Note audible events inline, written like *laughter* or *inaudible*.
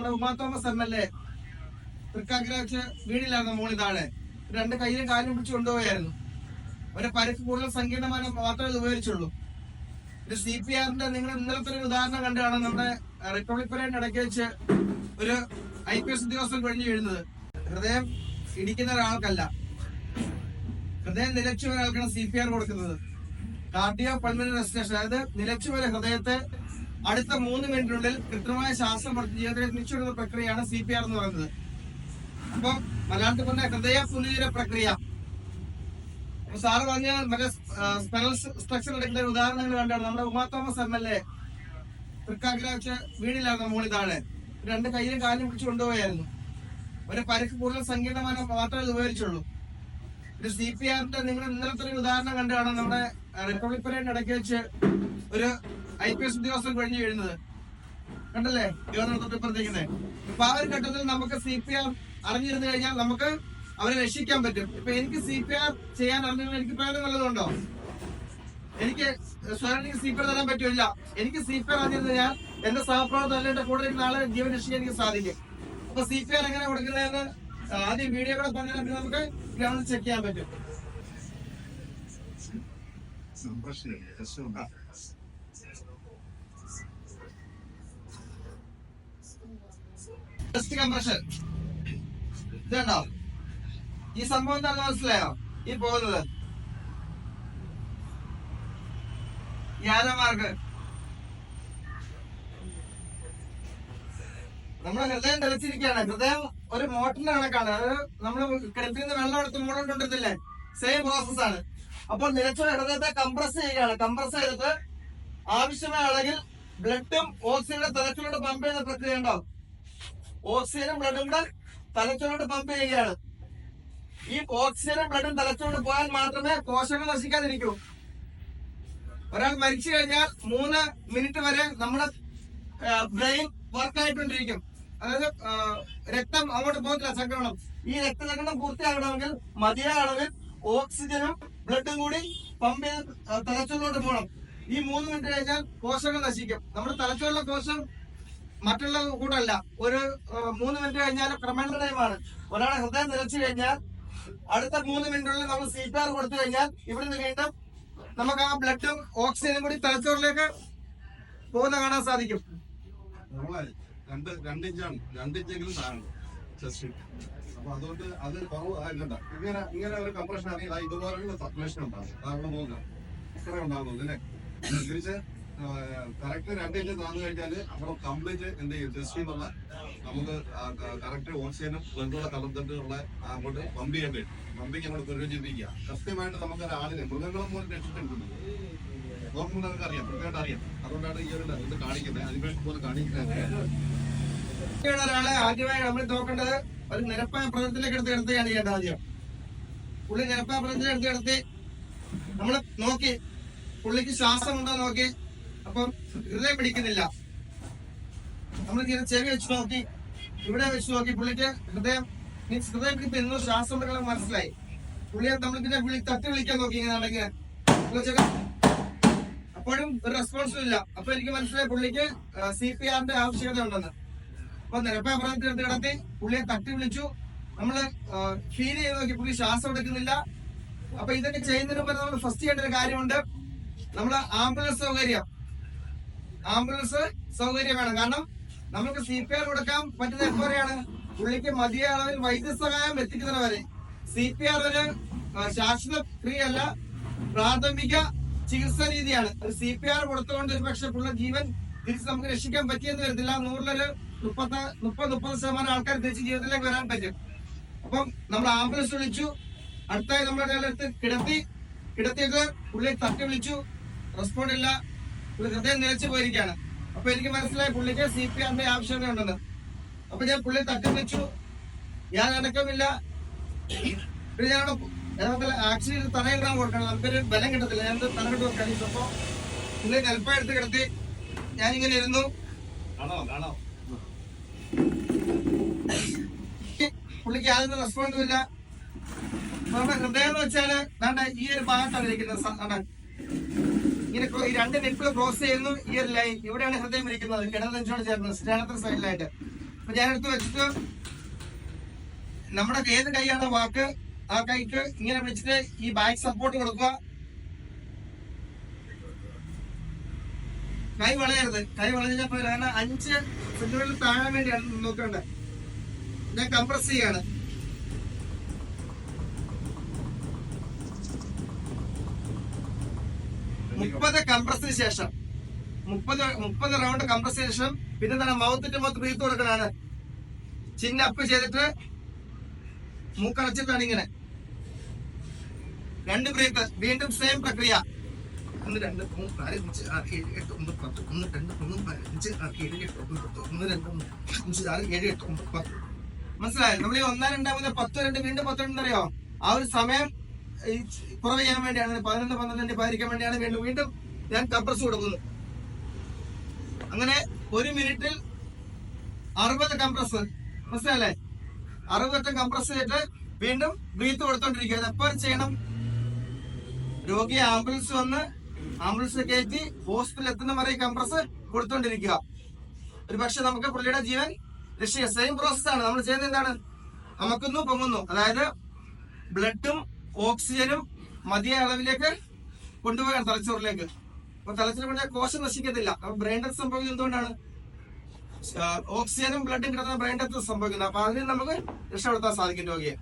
നമ്മുടെ Uma Thomas M L A Thrikkakara വെച്ച് വീടില്ലായിരുന്നു മോളി താഴെ രണ്ട് കയ്യിലും കാലും പിടിച്ച് കൊണ്ടുപോയായിരുന്നു. അവരെ പരിക്ക് കൂടുതൽ സങ്കീർണമായ മാത്രമേ ഉപയോഗിച്ചുള്ളൂ ഇത് സി പി ആറിന്റെ നിങ്ങൾ ഇന്നലത്തെ ഒരു ഉദാഹരണം കണ്ടാണ് നമ്മുടെ റിപ്പബ്ലിക് പരേഡിന് ഇടയ്ക്ക് വെച്ച് ഒരു ഐ പി എസ് ഉദ്യോഗസ്ഥൻ കഴിഞ്ഞു വീഴുന്നത്. ഹൃദയം ഇടിക്കുന്ന ഒരാൾക്കല്ല. ഹൃദയം നിലച്ചു ഒരാൾക്കാണ് സി പി ആർ കൊടുക്കുന്നത്. കാർഡിയോ പൾമിനറി റെസിസ്റ്റേഷൻ അതായത് നിലച്ചു ഹൃദയത്തെ അടുത്ത മൂന്ന് മിനിറ്റിനുള്ളിൽ കൃത്യമായ പഠിച്ച് ജീവിതത്തിൽ തിരിച്ചുവിടുന്ന പ്രക്രിയയാണ് സി പി ആർ എന്ന് പറയുന്നത്. അപ്പൊ മലയാളത്തിൽ പറഞ്ഞ ഹൃദയ പുനീര പ്രക്രിയ സാറ് പറഞ്ഞ മറ്റേ സ്പെറൽ സ്ട്രക്ചർ എടുക്കുന്ന ഉദാഹരണങ്ങൾ കണ്ടാണ്. നമ്മുടെ Uma Thomas M L A Thrikkakara വെച്ച് മുകളിൽ താഴെ രണ്ട് കയ്യിലും കാലും പിടിച്ച് കൊണ്ടുപോയായിരുന്നു. ഒരു പരിക്ക് കൂടുതൽ സങ്കീർണമായ മാത്രമേ ഉപയോഗിച്ചുള്ളൂ ഒരു സി പി ആറിന്റെ നിങ്ങൾ ഇന്നലത്തെ ഒരു ഉദാഹരണം കണ്ടാണ് നമ്മുടെ റിപ്പബ്ലിക് പരേഡിന് ഇടയ്ക്ക് വെച്ച് ഒരു ഐ പി എസ് ഉദ്യോഗസ്ഥൻ കഴിഞ്ഞു വീഴുന്നത് കണ്ടല്ലേ? ഗവർണർ തൊട്ടിപ്പുറത്തേക്കുന്നത് അപ്പൊ ആ ഒരു ഘട്ടത്തിൽ നമുക്ക് സി പി ആർ അറിഞ്ഞിരുന്നു കഴിഞ്ഞാൽ നമുക്ക് അവരെ രക്ഷിക്കാൻ പറ്റും. ഇപ്പൊ എനിക്ക് സി പി ആർ ചെയ്യാൻ അറിഞ്ഞാൽ എനിക്ക് പ്രയോജനം നല്ലതുണ്ടോ എനിക്ക് സ്വയം സി പി ആർ തരാൻ പറ്റില്ല എനിക്ക് സി പി ആർ അറിഞ്ഞിരുന്നു ഞാൻ എന്റെ സഹപ്രവർത്തകർ കൂടെ നാളെ ജീവൻ രക്ഷിക്കാൻ എനിക്ക് സാധിക്കും. അപ്പൊ സി പി ആർ എങ്ങനെ കൊടുക്കുന്നതെന്ന് ആദ്യം വീഡിയോ കൂടെ പറഞ്ഞാൽ നമുക്ക് ഗ്രൗണ്ടിൽ ചെക്ക് ചെയ്യാൻ പറ്റും. ടെസ്റ്റ് കംപ്രഷൻ ഇതുണ്ടോ? ഈ സംഭവം എന്താണെന്ന് മനസ്സിലായോ? ഈ പോകുന്നത് യാനമാർക്ക് നമ്മുടെ ഹൃദയം തെളിച്ചിരിക്കുകയാണ്. ഹൃദയം ഒരു മോട്ടറിന്റെ കണക്കാണ്. അത് നമ്മൾ കിണറ്റിൽ നിന്ന് വെള്ളം എടുത്ത് മൂടോണ്ടിരുന്നില്ലേ സെയിം പ്രോസസ് ആണ്. അപ്പോൾ നിലച്ച ഹൃദയത്തെ കംപ്രസ് ചെയ്യുകയാണ്. കംപ്രസ് ചെയ്തിട്ട് ആവശ്യമായ അളവിൽ ബ്ലഡും ഓക്സിജനും തലച്ചിലോട്ട് പമ്പ് ചെയ്യുന്ന പ്രക്രിയ ഉണ്ടാവും ഓക്സിജനും ബ്ലഡും കൂടെ തലച്ചോറിലോട്ട് പമ്പ് ചെയ്യുകയാണ്. ഈ ഓക്സിജനും ബ്ലഡും തലച്ചോറോട്ട് പോയാൽ മാത്രമേ കോശങ്ങൾ നശിക്കാതിരിക്കൂ. ഒരാൾ മരിച്ചു കഴിഞ്ഞാൽ മൂന്ന് മിനിറ്റ് വരെ നമ്മുടെ ബ്രെയിൻ വർക്ക് ആയിക്കൊണ്ടിരിക്കും. അതായത് രക്തം അങ്ങോട്ട് പോകത്തില്ല സംക്രമണം ഈ രക്തചക്രണം പൂർത്തിയാകണമെങ്കിൽ മതിയായ അളവിൽ ഓക്സിജനും ബ്ലഡും കൂടി പമ്പ് ചെയ്ത് തലച്ചോറിലോട്ട് പോകണം. ഈ മൂന്ന് മിനിറ്റ് കഴിഞ്ഞാൽ കോശങ്ങൾ നശിക്കും. നമ്മുടെ തലച്ചോറിലെ കോശം മറ്റുള്ള കൂടല്ല. ഒരു മൂന്ന് മിനിറ്റ് കഴിഞ്ഞാൽ ക്രമേണ ടൈമാണ്. ഒരാളെ ഹൃദയം നിലച്ചു കഴിഞ്ഞാൽ അടുത്ത മൂന്ന് മിനിറ്റുള്ളിൽ നമ്മൾ സി പി ആർ കൊടുത്തു കഴിഞ്ഞാൽ ഇവിടെ നിന്ന് വീണ്ടും നമുക്ക് ആ ബ്ലഡും ഓക്സിജനും കൂടി തലച്ചോറിലേക്ക് പോകുന്ന കാണാൻ സാധിക്കും. രണ്ട് രണ്ടിഞ്ചാണ് രണ്ടിഞ്ചെങ്കിലും താഴെ ചെസ്റ്റ് അപ്പൊ അതുകൊണ്ട് അത് കുറവ് ആയില്ല ഇങ്ങനെ ഇങ്ങനെ ഒരു കംപ്രഷൻ ആണെങ്കിൽ ഇതുപോലെയുള്ള സർക്കുലേഷൻ ഉണ്ടാകും. കാരണം നോക്കാം ഇത്ര ഉണ്ടാകുന്നു അല്ലേ? *laughs* തിരിച്ച് കറക്റ്റ് രണ്ട് ഇഞ്ച് താന്നു കഴിഞ്ഞാൽ അവിടെ കംപ്ലീറ്റ് എന്ത് ചെയ്യും? ചെസ്റ്റിൽ നിന്നുള്ള നമുക്ക് കറക്റ്റ് ഓക്സിജനും ബ്ലഡുള്ള കലർത്തിട്ടുള്ള അങ്ങോട്ട് പമ്പ് ചെയ്യാൻ കഴിയും പമ്പിങ് അങ്ങോട്ട് കൃത്യമായിട്ട് നമുക്ക് ഒരാളിനെ മൃഗങ്ങളെ പോലും രക്ഷിച്ചിട്ടുണ്ട്. നോക്കുമ്പോൾ നമുക്ക് അറിയാം? കൃത്യമായിട്ട് അറിയാം. അതുകൊണ്ടാണ് ഈ ഒരു ഇത് കാണിക്കുന്നത്. അനിമേഷൻ പോലെ കാണിക്കുന്നത്. ഒരാളെ ആദ്യമായി നമ്മൾ നോക്കേണ്ടത്. ഒരു നിരപ്പായ പ്രതത്തിലേക്ക് എടുത്ത് കിടത്തുകയാണ് ചെയ്യേണ്ടത് ആദ്യം. പുള്ളി നിരപ്പായ പ്രതത്തിലെടുത്ത് കിടത്തി നമ്മൾ നോക്കി. പുള്ളിക്ക് ശ്വാസം ഉണ്ടോ നോക്കി. അപ്പം ഹൃദയം പിടിക്കുന്നില്ല. നമ്മൾ ഇങ്ങനെ ചെവി വെച്ച് നോക്കി ഇവിടെ വെച്ച് നോക്കി പുള്ളിക്ക് ഹൃദയം മീൻസ് ഹൃദയം പിടിക്കുന്നു ശ്വാസം എടുക്കണം മനസ്സിലായി. പുള്ളിയെ നമ്മൾ പിന്നെ വിളി തട്ടി വിളിക്കാൻ നോക്കി ഇങ്ങനെ ഉണ്ടെങ്കിൽ അപ്പോഴും ഒരു റെസ്പോൺസും ഇല്ല. അപ്പൊ എനിക്ക് മനസ്സിലായി പുള്ളിക്ക് സി പി ആറിന്റെ ആവശ്യകത ഉണ്ടെന്ന്. അപ്പൊ എടുത്ത് കിടത്തി? പുള്ളിയെ തട്ടി വിളിച്ചു. നമ്മൾ ഫീൽ ചെയ്ത് നോക്കി. പുള്ളി ശ്വാസം എടുക്കുന്നില്ല. അപ്പൊ ഇതൊക്കെ ചെയ്യുന്നതിന് മുമ്പ് നമ്മൾ ഫസ്റ്റ് ചെയ്യേണ്ട ഒരു കാര്യമുണ്ട്. നമ്മൾ ആംബുലൻസ് സൗകര്യം. ആംബുലൻസ് സൗകര്യം വേണം. കാരണം നമുക്ക് സി പി ആർ കൊടുക്കാൻ പറ്റുന്ന എപ്പോഴാണ് പുള്ളിക്ക് മതിയ അളവിൽ വൈദ്യസഹായം എത്തിക്കുന്നവരെ വരെ. സി പി ആർ ഒരു ശാശ്വത ക്രിയല്ല പ്രാഥമിക ചികിത്സാ രീതിയാണ്. സി പി ആർ കൊടുത്തുകൊണ്ട് ഒരു പക്ഷെ പുള്ള ജീവൻ തിരിച്ച് നമുക്ക് രക്ഷിക്കാൻ പറ്റിയെന്ന് വരത്തില്ല. നൂറിലൊരു മുപ്പത്തി മുപ്പത് മുപ്പത് ശതമാനം ആൾക്കാർ തിരിച്ച് ജീവിതത്തിലേക്ക് വരാൻ പറ്റും. അപ്പം നമ്മൾ ആംബുലൻസ് വിളിച്ചു. അടുത്തായി നമ്മുടെ അടുത്ത് കിടത്തി കിടത്തിയത് പുള്ളി തട്ടി വിളിച്ചു. റെസ്പോണ്ട് ഇല്ല പുള്ളി ഹൃദയം നിലച്ചു പോയിരിക്കാണ് അപ്പൊ എനിക്ക് മനസ്സിലായി പുള്ളിക്ക് സി പി ആറിന്റെ ആവശ്യമേ ഉണ്ടെന്ന്. അപ്പൊ ഞാൻ പുള്ളി തട്ടി വെച്ചു. ഞാൻ അടക്കമില്ല. പിന്നെ ഞാൻ യഥാർത്ഥത്തിൽ ആക്ച്വലി തറയിടാൻ കൊടുക്കണം. നമുക്കൊരു ബലം കിട്ടത്തില്ല. ഞാൻ തറയിട്ട് വെക്കാൻ അപ്പൊ പുള്ളി കൽപ്പ എടുത്ത് കിടത്തി. ഞാനിങ്ങനെ ഇരുന്നു. കാണോ? കാണോ? പുള്ളിക്ക് യാതൊരു റെസ്പോണ്ടും ഇല്ല. ഹൃദയം എന്ന് വെച്ചാൽ ഈ ഒരു ഭാഗത്താണ് ഇരിക്കുന്നത്. ഇങ്ങനെ ഈ രണ്ട് നെറ്റുകൾ ക്രോസ് ചെയ്യുന്നു ഈ ഒരു ലൈൻ ഇവിടെയാണ് ഹൃദയം ഇരിക്കുന്നത്. കിടനെഞ്ചോട് നെഞ്ചോട് ചേർന്ന് സ്നാനത്തിന് സൈഡിലായിട്ട്. അപ്പൊ ഞാനെടുത്ത് വെച്ചിട്ട് നമ്മുടെ ഏത് കൈയാണ് വാക്ക്? ആ കൈക്ക് ഇങ്ങനെ പിടിച്ചിട്ട് ഈ ബാക്ക് സപ്പോർട്ട് കൊടുക്കുക. കൈ വളയരുത്. കൈ വളഞ്ഞപ്പോ അഞ്ച് സെന്റിമീറ്റർ താഴാൻ വേണ്ടിയാണ് നോക്കേണ്ടത്. ഞാൻ കംപ്രസ് ചെയ്യാണ്. മുപ്പത് കംപ്രസിന് ശേഷം. മുപ്പത് മുപ്പത് റൗണ്ട് കംപ്രസ് ശേഷം പിന്നെ എന്താണ്? മൗത്തിന്റെ മൗത്ത് ബ്രീത്ത് കൊടുക്കണാണ് ചിന്ന അപ്പ് ചെയ്തിട്ട് മൂക്കടച്ചിട്ടാണ് ഇങ്ങനെ. രണ്ട് ബ്രീത്ത് വീണ്ടും സെയിം പ്രക്രിയ. ഒന്ന് രണ്ട് മൂന്ന് നാല് അഞ്ച് ആറ് ഏഴ് എട്ട് ഒമ്പത് പത്ത്. ഒന്ന് രണ്ട് മൂന്ന് അഞ്ച് ആറ് ഏഴ് എട്ട് ഒമ്പത് പത്ത്. ഒന്ന് രണ്ട് മൂന്ന് അഞ്ച് ആറ് ഏഴ് എട്ട് ഒമ്പത് പത്ത്. മനസ്സിലായോ? നമ്മൾ ഈ ഒന്നാം രണ്ടാമത് പത്ത് രണ്ട് വീണ്ടും പത്ത് രണ്ടെന്നറിയോ ആ ഒരു സമയം കുറവ് ചെയ്യാൻ വേണ്ടിയാണ് പതിനൊന്ന് പന്ത്രണ്ട് പാലിക്കാൻ വേണ്ടിയാണ് വീണ്ടും വീണ്ടും ഞാൻ കംപ്രസ് കൊടുക്കുന്നു അങ്ങനെ ഒരു മിനിറ്റിൽ അറുപത് കംപ്രസ് മനസ്സിലല്ലേ അറുപത് കംപ്രസ് ചെയ്തിട്ട് വീണ്ടും ബ്രീത്ത് കൊടുത്തോണ്ടിരിക്കുക അത് എപ്പോൾ ചെയ്യണം രോഗിയെ ആംബുലൻസ് വന്ന് ആംബുലൻസ് കയറ്റി ഹോസ്പിറ്റലിൽ എത്തുന്ന വരെ കംപ്രസ് കൊടുത്തോണ്ടിരിക്കുക. ഒരു പക്ഷെ നമുക്ക് പുള്ളിയുടെ ജീവൻ രക്ഷിക്കുക സെയിം പ്രോസസ്സാണ് നമ്മൾ ചെയ്യുന്നത് എന്താണ്? അമക്കുന്നു പൊങ്ങുന്നു. അതായത് ബ്ലഡും ഓക്സിജനും മതിയ അളവിലേക്ക് കൊണ്ടുപോകാൻ തലച്ചോറിലേക്ക്. അപ്പൊ തലച്ചോറ് കൊണ്ട് കോശം നശിക്കത്തില്ല. അപ്പൊ ബ്രെയിൻ ഡെത്ത് സംഭവിക്കുന്നത് എന്തുകൊണ്ടാണ്? ഓക്സിജനും ബ്ലഡും കിടന്ന ബ്രെയിൻ ഡെത്ത് സംഭവിക്കുന്നത് അപ്പൊ അതിന് നമുക്ക് രക്ഷപ്പെടുത്താൻ സാധിക്കും രോഗിയെ.